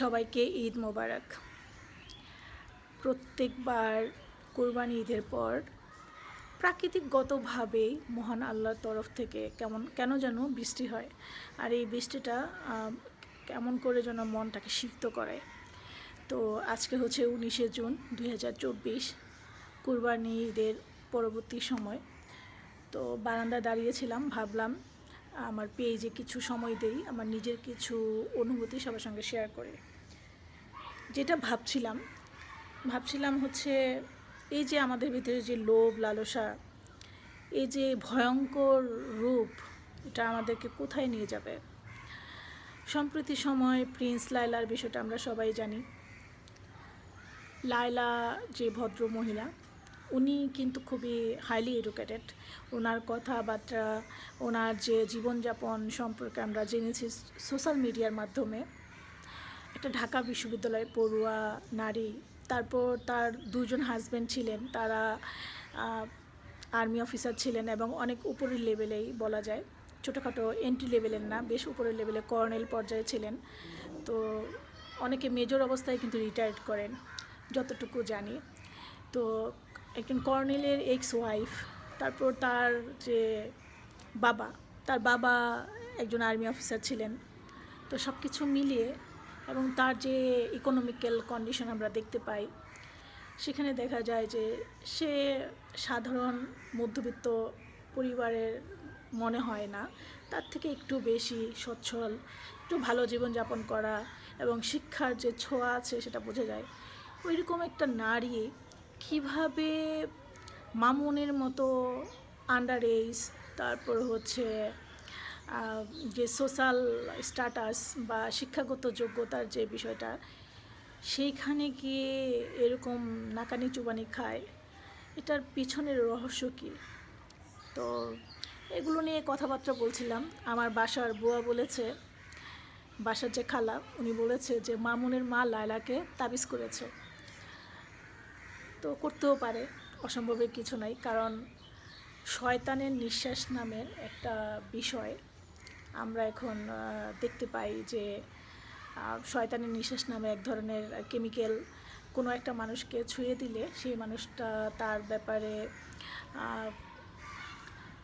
সবাইকে ঈদ মোবারক। প্রত্যেকবার কোরবানি ঈদের পর প্রাকৃতিকগতভাবেই মহান আল্লাহর তরফ থেকে কেমন, কেন যেন বৃষ্টি হয় আর এই বৃষ্টিটা কেমন করে যেন মনটাকে সিক্ত করে। তো আজকে হচ্ছে উনিশে জুন দুই হাজার চব্বিশ, কুরবানি ঈদের পরবর্তী সময়। তো বারান্দায় দাঁড়িয়েছিলাম, ভাবলাম আমার পেজে কিছু সময় দেই, আমার নিজের কিছু অনুভূতি সবার সঙ্গে শেয়ার করি। যেটা ভাবছিলাম ভাবছিলাম হচ্ছে এই যে আমাদের ভিতরে যে লোভ, লালসা, এই যে ভয়ঙ্কর রূপ, এটা আমাদেরকে কোথায় নিয়ে যাবে? সম্প্রতি সময় প্রিন্স লায়লার বিষয়টা আমরা সবাই জানি। লায়লা যে ভদ্র মহিলা উনি কিন্তু খুবই হাইলি এডুকেটেড ওনার কথাবার্তা, ওনার যে জীবনযাপন সম্পর্কে আমরা জেনেছি সোশ্যাল মিডিয়ার মাধ্যমে। একটা ঢাকা বিশ্ববিদ্যালয়ের পড়ুয়া নারী। তারপর তার দুজন হাজব্যান্ড ছিলেন, তারা আর্মি অফিসার ছিলেন এবং অনেক উপরের লেভেলেই বলা যায়। ছোটোখাটো এন্ট্রি লেভেলের না, বেশ উপরের লেভেলে কর্নেল পর্যায়ে ছিলেন। তো অনেকে মেজর অবস্থায় কিন্তু রিটায়ার্ড করেন, যতটুকু জানি। তো একজন কর্নেলের এক্স ওয়াইফ তারপর তার যে বাবা, তার বাবা একজন আর্মি অফিসার ছিলেন। তো সব কিছু মিলিয়ে এবং তার যে ইকোনমিক্যাল কন্ডিশন আমরা দেখতে পাই, সেখানে দেখা যায় যে সে সাধারণ মধ্যবিত্ত পরিবারের মনে হয় না। তার থেকে একটু বেশি সচ্ছল, একটু ভালো জীবনযাপন করা এবং শিক্ষার যে ছোঁয়া আছে সেটা বোঝা যায়। ওইরকম একটা নারী কীভাবে মামুনের মতো আন্ডার এজ তারপর হচ্ছে যে সোশ্যাল স্ট্যাটাস বা শিক্ষাগত যোগ্যতার যে বিষয়টা, সেইখানে গিয়ে এরকম নাকানি চুবানি খায়, এটার পিছনের রহস্য কী? তো এগুলো নিয়ে কথাবার্তা বলছিলাম। আমার বাসার বুয়া বলেছে, বাসার যে খালা, উনি বলেছে যে মামুনের মা লায়লাকে তাবিজ করেছে। তো করতেও পারে, অসম্ভবের কিছু নাই। কারণ শয়তানের নিঃশ্বাস নামের একটা বিষয় আমরা এখন দেখতে পাই যে শয়তানের নিঃশ্বাস নামে এক ধরনের কেমিক্যাল কোনো একটা মানুষকে ছুঁয়ে দিলে সেই মানুষটা তার ব্যাপারে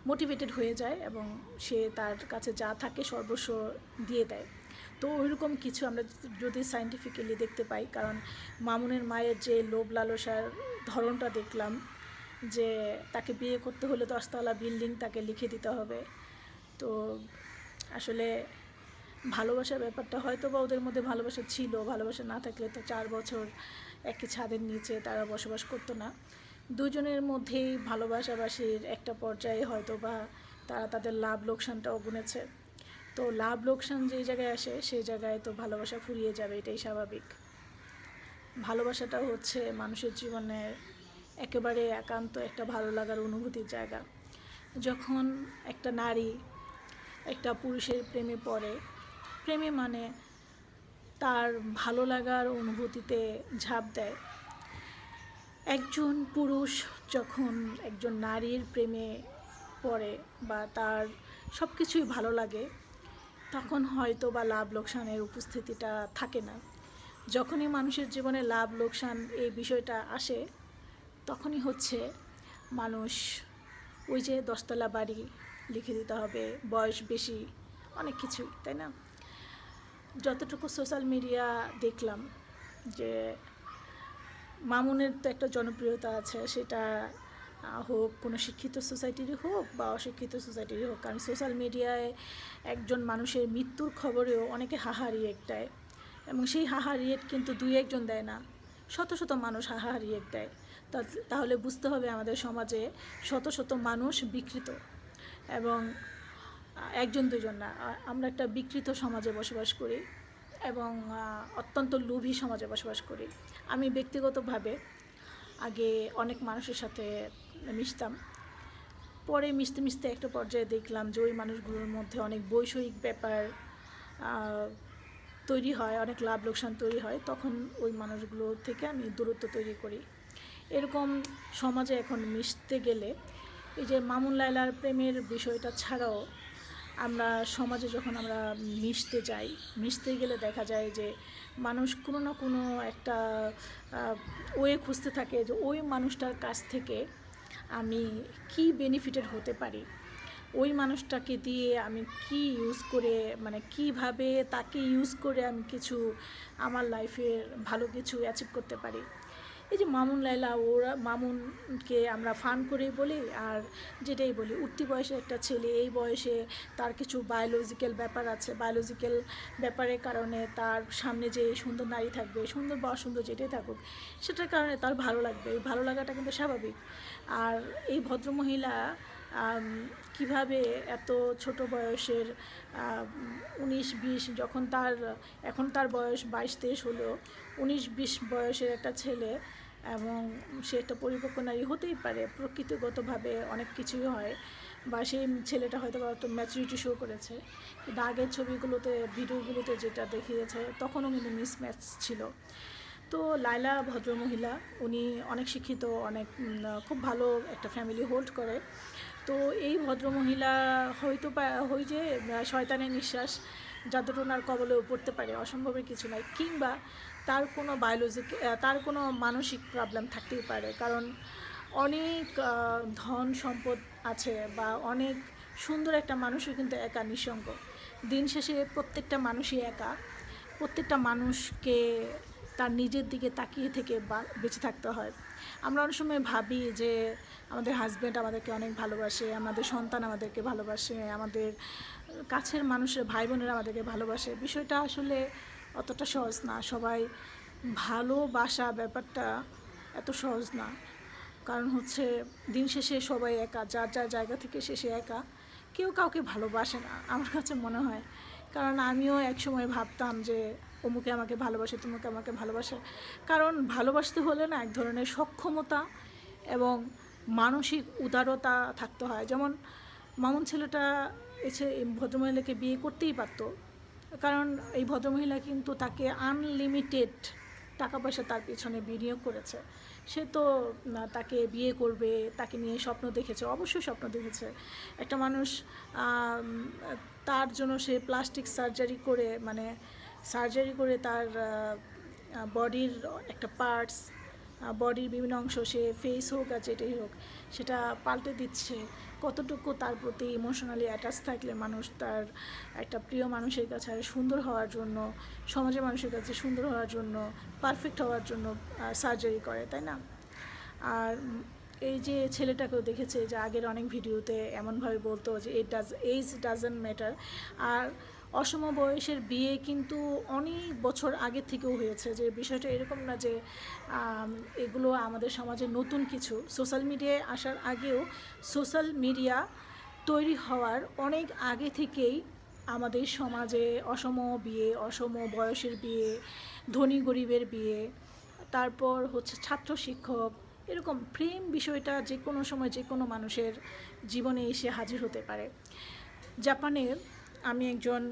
মোটিভেটেড হয়ে যায় এবং সে তার কাছে যা থাকে সর্বস্ব দিয়ে দেয়। তো ওইরকম কিছু আমরা যদি সাইন্টিফিক্যালি দেখতে পাই, কারণ মামুনের মায়ের যে লোভ লালসার ধরনটা দেখলাম, যে তাকে বিয়ে করতে হলে দশতলা বিল্ডিং তাকে লিখে দিতে হবে। তো আসলে ভালোবাসার ব্যাপারটা হয়তো বা ওদের মধ্যে ভালোবাসা ছিল, ভালোবাসা না থাকলে তো চার বছর একই ছাদের নিচে তারা বসবাস করতো না। দুজনের মধ্যেই ভালোবাসাবাসীর একটা পর্যায়ে হয়তো বা তারা তাদের লাভ লোকসানটাও গুনেছে। তো লাভ লোকসান যেই জায়গায় আসে, সেই জায়গায় তো ভালোবাসা ফুরিয়ে যাবে, এটাই স্বাভাবিক। ভালোবাসাটা হচ্ছে মানুষের জীবনের একেবারে একান্ত একটা ভালো লাগার অনুভূতির জায়গা। যখন একটা নারী একটা পুরুষের প্রেমে পড়ে, প্রেমে মানে তার ভালো লাগার অনুভূতিতে ঝাঁপ দেয়। একজন পুরুষ যখন একজন নারীর প্রেমে পড়ে বা তার সব কিছুই ভালো লাগে তখন হয়তো বা লাভ লোকসানের উপস্থিতিটা থাকে না। যখনই মানুষের জীবনে লাভ লোকসান এই বিষয়টা আসে, তখনই হচ্ছে মানুষ ওই যে দশতলা বাড়ি লিখে দিতে হবে, বয়স বেশি, অনেক কিছুই, তাই না? যতটুকু সোশ্যাল মিডিয়া দেখলাম যে মামুনের তো একটা জনপ্রিয়তা আছে, সেটা হোক, কোনো শিক্ষিত সোসাইটিরই হোক বা অশিক্ষিত সোসাইটিরই হোক, কারণ সোশ্যাল মিডিয়ায় একজন মানুষের মৃত্যুর খবরেও অনেকে হাহা রিয়েক্ট দেয় এবং সেই হাহা রিয়েক্ট কিন্তু দুই একজন দেয় না, শত শত মানুষ হাহা রিয়েক্ট দেয় তাহলে বুঝতে হবে আমাদের সমাজে শত শত মানুষ বিকৃত এবং একজন দুজন না আমরা একটা বিকৃত সমাজে বসবাস করি এবং অত্যন্ত লোভী সমাজে বসবাস করি। আমি ব্যক্তিগতভাবে আগে অনেক মানুষের সাথে মিশতাম। পরে মিশতে মিশতে একটা পর্যায়ে দেখলাম যে ওই মানুষগুলোর মধ্যে অনেক বৈষয়িক ব্যাপার তৈরি হয়, অনেক লাভ লোকসান তৈরি হয়। তখন ওই মানুষগুলো থেকে আমি দূরত্ব তৈরি করি। এরকম সমাজে এখন মিশতে গেলে এই যে মামুন লায়লার প্রেমের বিষয়টা ছাড়াও আমরা সমাজে যখন আমরা মিশতে যাই, মিশতে গেলে দেখা যায় যে মানুষ কোনো না কোনো একটা ওয়ে খুঁজতে থাকে যে ওই মানুষটার কাছ থেকে আমি কি বেনিফিটেড হতে পারি। ওই মানুষটাকে দিয়ে আমি কি ইউজ করে মানে কীভাবে তাকে ইউজ করে আমি কিছু আমার লাইফের ভালো কিছু অ্যাচিভ করতে পারি। এই যে মামুন লাইলা ওরা মামুনকে আমরা ফান করেই বলি আর যেটাই বলি, উঠতি বয়সে একটা ছেলে, এই বয়সে তার কিছু বায়োলজিক্যাল ব্যাপার আছে। বায়োলজিক্যাল ব্যাপারের কারণে তার সামনে যে সুন্দর নারী থাকবে, সুন্দর বা অসুন্দর যেটাই থাকুক, সেটার কারণে তার ভালো লাগবে। এই ভালো লাগাটা কিন্তু স্বাভাবিক। আর এই ভদ্রমহিলা কীভাবে এত ছোট বয়সের উনিশ বিশ যখন তার, এখন তার বয়স বাইশ তেইশ হলো, উনিশ বিশ বয়সের একটা ছেলে এবং সে একটা পরিপক্ক নারী হতেই পারে, প্রকৃতিগতভাবে অনেক কিছুই হয় বা সেই ছেলেটা হয়তো বা ম্যাচুরিটি শো করেছে। কিন্তু আগের ছবিগুলোতে, ভিডিওগুলোতে যেটা দেখিয়েছে, তখনও কিন্তু মিসম্যাচ ছিল। তো লাইলা ভদ্রমহিলা, উনি অনেক শিক্ষিত, অনেক খুব ভালো একটা ফ্যামিলি হোল্ড করে। তো এই ভদ্রমহিলা হয়তো হই যে শয়তানের নিঃশ্বাস যাদুটনার কবলেও পড়তে পারে, অসম্ভবের কিছু নাই। কিংবা তার কোনো বায়োলজিক তার কোনো মানসিক প্রবলেম থাকতেই পারে। কারণ অনেক ধন সম্পদ আছে বা অনেক সুন্দর একটা মানুষও কিন্তু একা, নিঃসঙ্গ। দিন শেষে প্রত্যেকটা মানুষই একা। প্রত্যেকটা মানুষকে তার নিজের দিকে তাকিয়ে থেকে বেঁচে থাকতে হয়। আমরা অনেক সময় ভাবি যে আমাদের হাজব্যান্ড আমাদেরকে অনেক ভালোবাসে, আমাদের সন্তান আমাদেরকে ভালোবাসে, আমাদের কাছের মানুষের, ভাই বোনেরা আমাদেরকে ভালোবাসে। বিষয়টা আসলে অতটা সহজ না। সবাই ভালোবাসা ব্যাপারটা এত সহজ না। কারণ হচ্ছে দিন শেষে সবাই একা, যার যার জায়গা থেকে শেষে একা। কেউ কাউকে ভালোবাসে না, আমার কাছে মনে হয়। কারণ আমিও একসময় ভাবতাম যে অমুকে আমাকে ভালোবাসে, তুমুকে আমাকে ভালোবাসে। কারণ ভালোবাসতে হলে না এক ধরনের সক্ষমতা এবং মানসিক উদারতা থাকতে হয়। যেমন মামুন ছেলেটা এসে ভদ্রমহিলাকে বিয়ে করতেই পারতো। কারণ এই ভদ্রমহিলা কিন্তু তাকে আনলিমিটেড টাকা পয়সা তার পেছনে বিনিয়োগ করেছে। সে তো তাকে বিয়ে করবে, তাকে নিয়ে স্বপ্ন দেখেছে, অবশ্যই স্বপ্ন দেখেছে। একটা মানুষ তার জন্য সে প্লাস্টিক সার্জারি করে মানে সার্জারি করে তার বডির একটা পার্টস বডির বিভিন্ন অংশ, সে ফেস হোক আর যেটাই হোক, সেটা পাল্টে দিচ্ছে। কতটুকু তার প্রতি ইমোশনালি অ্যাটাচ থাকলে মানুষ তার একটা প্রিয় মানুষের কাছে সুন্দর হওয়ার জন্য, সমাজের মানুষের কাছে সুন্দর হওয়ার জন্য পারফেক্ট হওয়ার জন্য সার্জারি করে, তাই না? আর এই যে ছেলেটাকেও দেখেছে যে আগের অনেক ভিডিওতে এমনভাবে বলতো যে এই ডাজ এইজ ডাজেন্ট ম্যাটার আর অসম বয়সের বিয়ে কিন্তু অনেক বছর আগে থেকেও হয়েছে, যে বিষয়টা এরকম না যে এগুলো আমাদের সমাজে নতুন কিছু। সোশ্যাল মিডিয়ায় আসার আগেও সোশ্যাল মিডিয়া তৈরি হওয়ার অনেক আগে থেকেই আমাদের সমাজে অসম বিয়ে, অসম বয়সের বিয়ে, ধনী গরিবের বিয়ে, তারপর হচ্ছে ছাত্র শিক্ষক, এরকম প্রেম বিষয়টা যে কোনো সময় যে কোনো মানুষের জীবনে এসে হাজির হতে পারে। জাপানের আমি একজন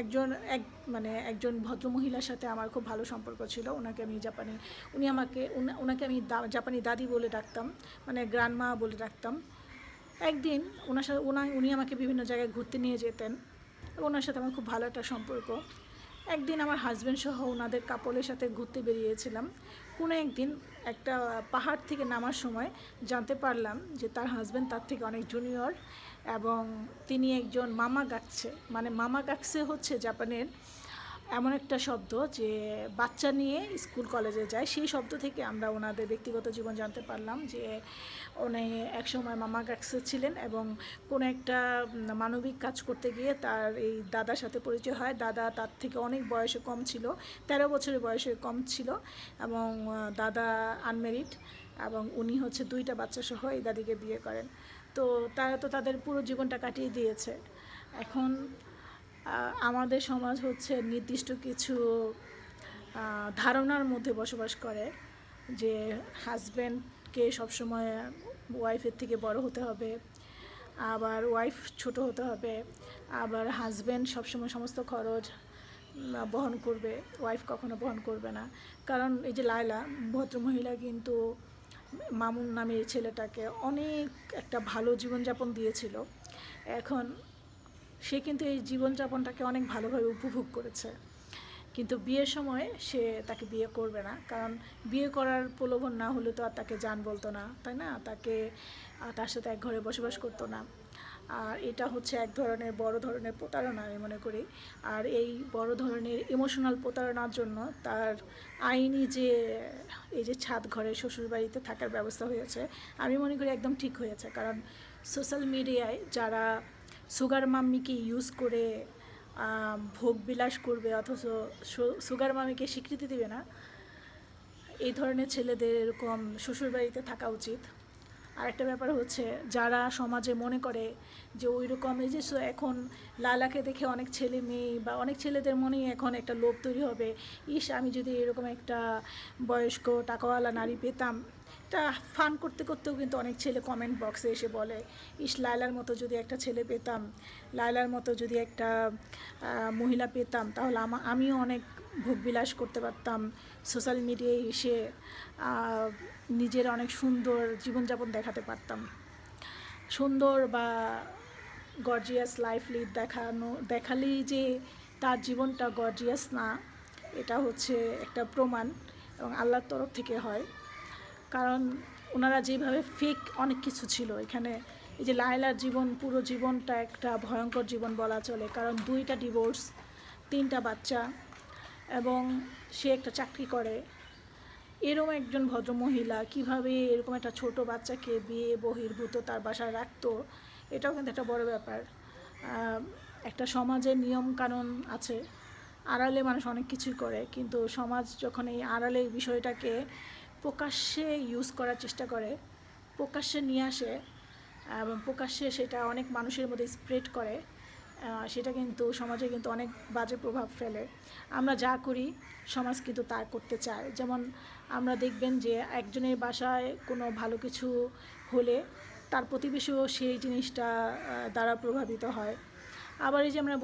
একজন, এক মানে একজন ভদ্রমহিলার সাথে আমার খুব ভালো সম্পর্ক ছিল। ওনাকে আমি জাপানি, উনি আমাকে ওনাকে আমি জাপানি দাদি বলে ডাকতাম মানে গ্রান্ডমা বলে ডাকতাম। একদিন ওনার সাথে ওনা উনি আমাকে বিভিন্ন জায়গায় ঘুরতে নিয়ে যেতেন। ওনার সাথে আমার খুব ভালো একটা সম্পর্ক। একদিন আমার হাজব্যান্ড সহ ওনাদের কাপলের সাথে ঘুরতে বেরিয়েছিলাম। কোনো একদিন একটা পাহাড় থেকে নামার সময় জানতে পারলাম যে তার হাজব্যান্ড তার থেকে অনেক জুনিয়র এবং তিনি একজন মামা গাকছে মানে মামা গাকছে হচ্ছে জাপানের এমন একটা শব্দ যে বাচ্চা নিয়ে স্কুল কলেজে যায়। সেই শব্দ থেকে আমরা ওনাদের ব্যক্তিগত জীবন জানতে পারলাম যে উনি একসময় মামা গাক্সে ছিলেন এবং কোনো একটা মানবিক কাজ করতে গিয়ে তার এই দাদার সাথে পরিচয় হয়। দাদা তার থেকে অনেক বয়সে কম ছিল, তেরো বছরের বয়সে কম ছিল এবং দাদা আনমেরিড এবং উনি হচ্ছে দুইটা বাচ্চা সহ এই দাদিকে বিয়ে করেন। তো তারা তো তাদের পুরো জীবনটা কাটিয়ে দিয়েছে। এখন আমাদের সমাজ হচ্ছে নির্দিষ্ট কিছু ধারণার মধ্যে বসবাস করে যে হাজব্যান্ডকে সবসময় ওয়াইফের থেকে বড় হতে হবে, আবার ওয়াইফ ছোট হতে হবে, আবার হাজব্যান্ড সবসময় সমস্ত খরচ বহন করবে, ওয়াইফ কখনো বহন করবে না। কারণ এই যে লায়লা, ভদ্রমহিলা কিন্তু মামুন নামে এই ছেলেটাকে অনেক একটা ভালো জীবনযাপন দিয়েছিল। এখন সে কিন্তু এই জীবনযাপনটাকে অনেক ভালোভাবে উপভোগ করেছে। কিন্তু বিয়ের সময় সে তাকে বিয়ে করবে না। কারণ বিয়ে করার প্রলোভন না হলে তো আর তাকে যান বলতো না, তাই না? তাকে তার সাথে এক ঘরে বসবাস করতো না। আর এটা হচ্ছে এক ধরনের বড় ধরনের প্রতারণা আমি মনে করি। আর এই বড় ধরনের ইমোশনাল প্রতারণার জন্য তার আইনি যে, এই যে ছাদ ঘরে শ্বশুরবাড়িতে থাকার ব্যবস্থা হয়েছে, আমি মনে করি একদম ঠিক হয়েছে। কারণ সোশ্যাল মিডিয়ায় যারা সুগার মাম্মিকে ইউজ করে ভোগ বিলাস করবে অথচ সুগার মামিকে স্বীকৃতি দিবে না, এই ধরনের ছেলেদের এরকম শ্বশুরবাড়িতে থাকা উচিত। আর একটা ব্যাপার হচ্ছে, যারা সমাজে মনে করে যে ওই রকম এই যে এখন লালাকে দেখে অনেক ছেলে মেয়ে বা অনেক ছেলেদের মনেই এখন একটা লোভ তৈরি হবে। ইস, আমি যদি এরকম একটা বয়স্ক টাকাওয়ালা নারী পেতাম, তা ফান করতে করতেও কিন্তু অনেক ছেলে কমেন্ট বক্সে এসে বলে, ইস, লায়লার মতো যদি একটা ছেলে পেতাম, লায়লার মতো যদি একটা মহিলা পেতাম, তাহলে আমা, আমিও অনেক ভোগবিলাস করতে পারতাম। সোশ্যাল মিডিয়ায় এসে নিজের অনেক সুন্দর জীবনযাপন দেখাতে পারতাম। সুন্দর বা গর্জিয়াস লাইফ লিড দেখানো, দেখালেই যে তার জীবনটা গর্জিয়াস না, এটা হচ্ছে একটা প্রমাণ এবং আল্লাহর তরফ থেকে হয়। কারণ ওনারা যেভাবে ফেক অনেক কিছু ছিল। এখানে এই যে লায়লার জীবন, পুরো জীবনটা একটা ভয়ঙ্কর জীবন বলা চলে। কারণ দুইটা ডিভোর্স তিনটা বাচ্চা এবং সে একটা চাকরি করে। এরকম একজন ভদ্রমহিলা কীভাবে এরকম একটা ছোট বাচ্চাকে বিয়ে, বহির্ভূত তার বাসায় রাখতো, এটাও কিন্তু একটা বড় ব্যাপার। একটা সমাজের নিয়ম কানুন আছে, আড়ালে মানুষ অনেক কিছুই করে, কিন্তু সমাজ যখন এই আড়ালের বিষয়টাকে প্রকাশ্যে ইউজ করার চেষ্টা করে, প্রকাশ্যে নিয়ে আসে, এবং প্রকাশ্যে সেটা অনেক মানুষের মধ্যে স্প্রেড করে সেটা কিন্তু সমাজে কিন্তু অনেক বাজে প্রভাব ফেলে। আমরা যা করি, সমাজ কিন্তু তা করতে চায়। যেমন আমরা দেখবেন যে একজনের বাসায় কোনো ভালো কিছু হলে তার প্রতিবেশীও সেই জিনিসটা দ্বারা প্রভাবিত হয়। আবার এই যে আমরা